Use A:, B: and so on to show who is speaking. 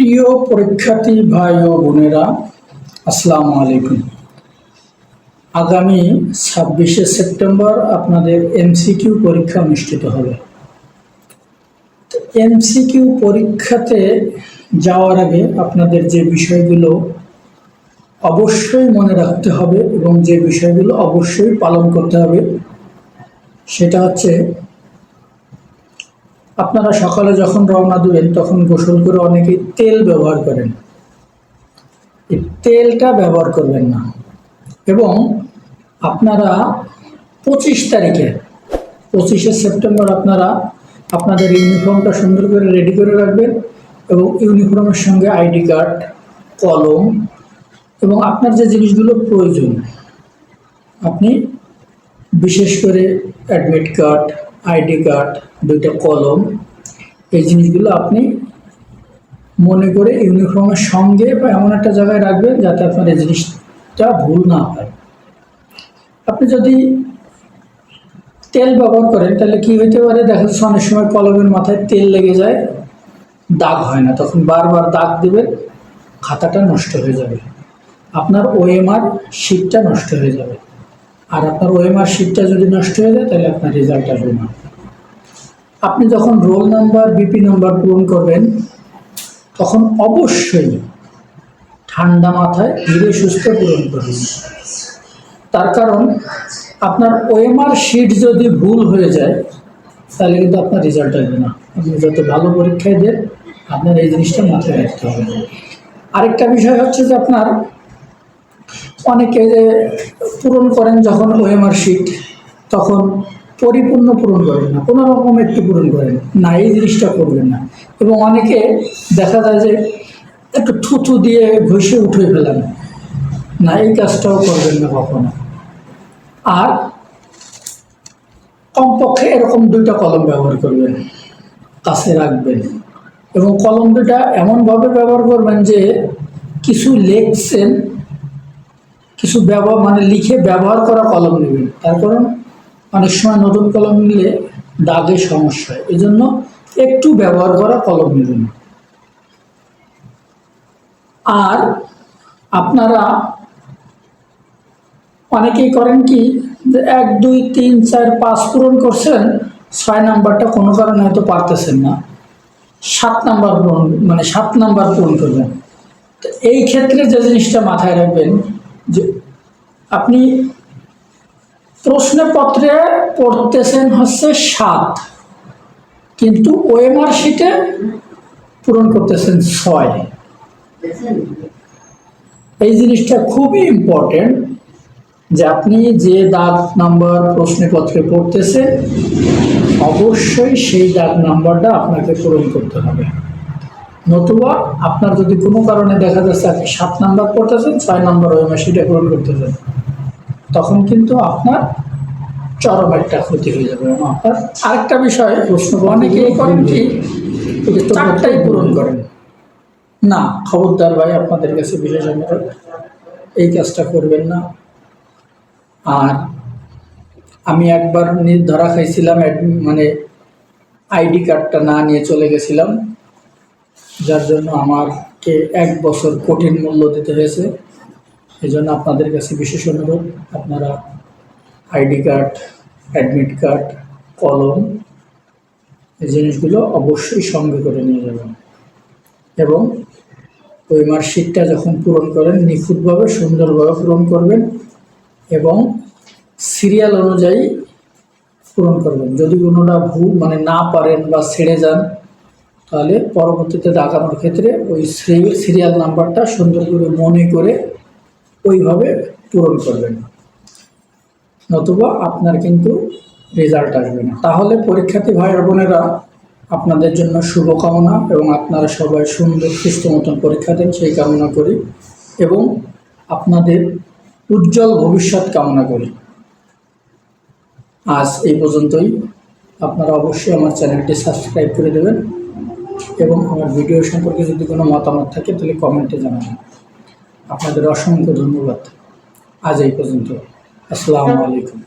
A: প্রিয় পরীক্ষার্থী ভাই ও বোনেরা, আসসালামু আলাইকুম। আগামী ছাব্বিশে সেপ্টেম্বর আপনাদের এমসিকিউ পরীক্ষা অনুষ্ঠিত হবে। এমসিকিউ পরীক্ষাতে যাওয়ার আগে আপনাদের যে বিষয়গুলো অবশ্যই মনে রাখতে হবে এবং যে বিষয়গুলো অবশ্যই পালন করতে হবে, সেটা হচ্ছে আপনারা সকালে যখন রওনা দেবেন, তখন গোসল করে অনেকেই তেল ব্যবহার করেন। এই তেলটা ব্যবহার করবেন না। এবং আপনারা পঁচিশ তারিখে, পঁচিশে সেপ্টেম্বর আপনারা আপনাদের ইউনিফর্মটা সুন্দর করে রেডি করে রাখবেন এবং ইউনিফর্মের সঙ্গে আইডি কার্ড, কলম এবং আপনার যে জিনিসগুলো প্রয়োজন, আপনি বিশেষ করে অ্যাডমিট কার্ড আইডি কার্ড, দুইটা কলম, এই জিনিসগুলো আপনি মনে করে ইউনিফর্মের সঙ্গে বা এমন একটা জায়গায় রাখবেন যাতে আপনার এই জিনিসটা ভুল না হয়। আপনি যদি তেল ব্যবহার করেন, তাহলে কি হইতে পারে? দেখা যাচ্ছে অনেক সময় কলমের মাথায় তেল লেগে যায়, দাগ হয় না, তখন বারবার দাগ দেবেন, খাতাটা নষ্ট হয়ে যাবে। আপনার ওএমআর শিটটা নষ্ট হয়ে যাবে। আর আপনার ওএমআর শিটটা যদি নষ্ট হয়ে যায়, তাহলে আপনার রেজাল্ট আসবে না। আপনি যখন রোল নাম্বার বিপি নাম্বার পূরণ করবেন, তখন অবশ্যই ঠান্ডা মাথায় ধীরে সুস্থ পূরণ করবেন তার কারণ, আপনার ওএমআর শিট যদি ভুল হয়ে যায়, তাহলে কিন্তু আপনার রেজাল্ট আসবে না। আপনি যত ভালো পরীক্ষায় দেন, আপনার এই জিনিসটা মাথায় রাখতে হবে। আরেকটা বিষয় হচ্ছে যে আপনার অনেকে যে পূরণ করেন যখন ওএমআর শিট তখন পরিপূর্ণ পূরণ করেন না, কোনো রকম একটু পূরণ করেন না, এই জিনিসটা করবেন না। এবং অনেকে দেখা যায় যে একটু থুথু দিয়ে ঘষে উঠে ফেলেন, না, এই কাজটাও করবেন না কখনো। আর কমপক্ষে এরকম দুইটা কলম ব্যবহার করবেন, কাছে রাখবেন। এবং কলম দুটা এমনভাবে ব্যবহার করবেন যে কিছু লিখছেন কিছু ব্যবহার মানে লিখে ব্যবহার করা কলম নেবেন। তার কারণ অনেক সময় নতুন কলম নিলে দাগে সমস্যা হয়। এই জন্য একটু ব্যবহার করা কলম নেবেন। আর আপনারা অনেকেই করেন কি, যে এক, দুই, তিন, চার, পাঁচ পূরণ করছেন, ছয় নাম্বারটা কোনো কারণে হয়তো পারতেছেন না। সাত নাম্বার পূরণ মানে সাত নাম্বার পূরণ করবেন। তো এই ক্ষেত্রে যে জিনিসটা মাথায় রাখবেন যে আপনি প্রশ্নপত্রে পড়তেছেন হচ্ছে সাত, কিন্তু ওএমআর শিটে পূরণ করতেছেন ছয়। এই জিনিসটা খুবই ইম্পর্টেন্ট যে আপনি যে দাগ নাম্বার প্রশ্নপত্রে পড়তেছেন, অবশ্যই সেই দাগ নাম্বারটা আপনাকে পূরণ করতে হবে। নতুবা আপনার যদি কোনো কারণে দেখা যাচ্ছে আপনি সাত নাম্বার পড়তেছেন ছয় নাম্বার ওই সেটা পূরণ করতেছেন তখন কিন্তু আপনার চরম একটা ক্ষতি হয়ে যাবে। এবং আপনার আরেকটা বিষয় প্রশ্ন অনেকে করেন কি চারটাই পূরণ করেন। না খবরদার ভাই আপনাদের কাছে বিশেষ অনুরোধ এই কাজটা করবেন না। আর আমি একবার ধরা খাইছিলাম মানে আইডি কার্ডটা না নিয়ে চলে গেছিলাম। যার জন্য আমাকে এক বছর কঠিন মূল্য দিতে হয়েছে। এই জন্য আপনাদের কাছে বিশেষ অনুরোধ, আপনারা আইডি কার্ড, অ্যাডমিট কার্ড, কলম, এই জিনিসগুলো অবশ্যই সঙ্গে করে নিয়ে যাবেন। এবং ওই মার্কশিটটা যখন পূরণ করেন, নিখুঁতভাবে, সুন্দরভাবে পূরণ করবেন এবং সিরিয়াল অনুযায়ী পূরণ করবেন। যদি কোনোটা ভুল মানে না পারেন বা ছেড়ে যান তাহলে পরবর্তীতে দাগানোর ক্ষেত্রে ওই সিরিয়াল নাম্বারটা সুন্দর করে মনে করে ওইভাবে পূরণ করবেন। নতুবা আপনার কিন্তু রেজাল্ট আসবে না। তাহলে পরীক্ষার্থী ভাই বোনেরা, আপনাদের জন্য শুভকামনা এবং আপনারা সবাই সুন্দর, সুস্থ মতন পরীক্ষা দেন, সেই কামনা করি এবং আপনাদের উজ্জ্বল ভবিষ্যৎ কামনা করি। আজ এই পর্যন্তই। আপনারা অবশ্যই আমার চ্যানেলটি সাবস্ক্রাইব করে দেবেন। এবং আমার ভিডিও সম্পর্কে যদি কোনো মতামত থাকে, তাহলে কমেন্টে জানাবেন। আপনাদের অসংখ্য ধন্যবাদ। আজ এই পর্যন্ত। আসসালামু আলাইকুম।